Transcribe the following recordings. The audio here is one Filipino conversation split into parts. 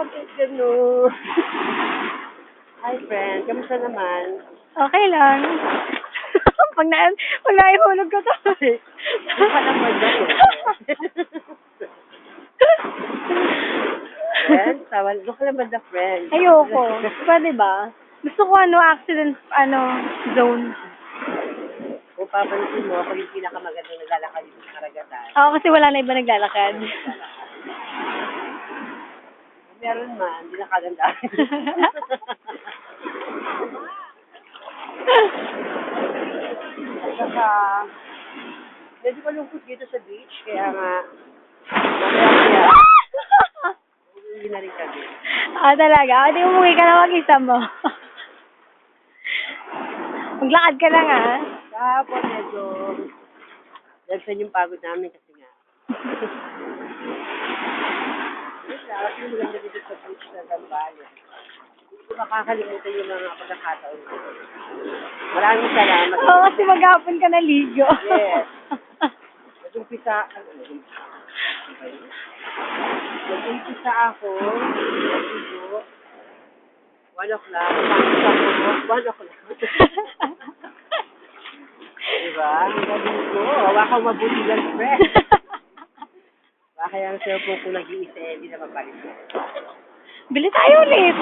Bakit gano'n? Hi, friend. Kamusta naman? Okay lang. pag na pag naihulog ko to. Hindi friend? Tawal. Doon ka lang ba the friend? Ayoko. Pwede ba? Gusto ko ano, accident, ano, zone. Kung papansin mo, ako yung pinakamagandang naglalakad dito sa karagatan. Ako kasi wala na iba naglalakad. Meron man, hindi nakaganda. At saka, medyo malungkot dito sa beach, kaya nga, kaya, hindi na rin kami. ah, talaga? Hindi umuwi ka na mag-isa mo. Maglakad ka lang ah. Kahapon medyo, nagsan yung pagod namin kasi nga. Kasi yung maganda dito sa beach na Zambales. Hindi ko makakalimutan yung mga pagkakataon ko. Maraming salamat. Oo, kasi maghapon ka naligo. Yes. Nag-umpisa, ano, nag-umpisa ako, nag-ugo, one o'clock, tapos ako, one o'clock. diba? Nag-ugo, hawakan mabuti ng friend. Baka yung cellphone ko nag-iisa, eh, hindi na mapalit. Bili tayo ulit.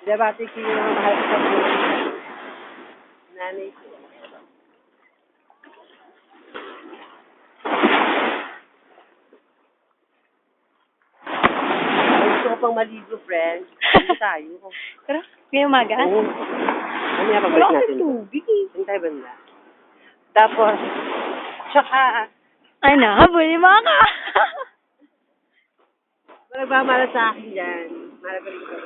Binabati ko yung mga mahal ko sa buhay. Nanay ko. Ay, Gusto ko pang maligo, friend. Hindi tayo. Tara, ngayong umaga. Oo. Ano yung Wala pabalik kasi natin? tubig eh. Saan tayo banda? Tapos, tsaka, Ano, habulin mo ako. wala ba mara sa akin dyan? Mara pa rin ko.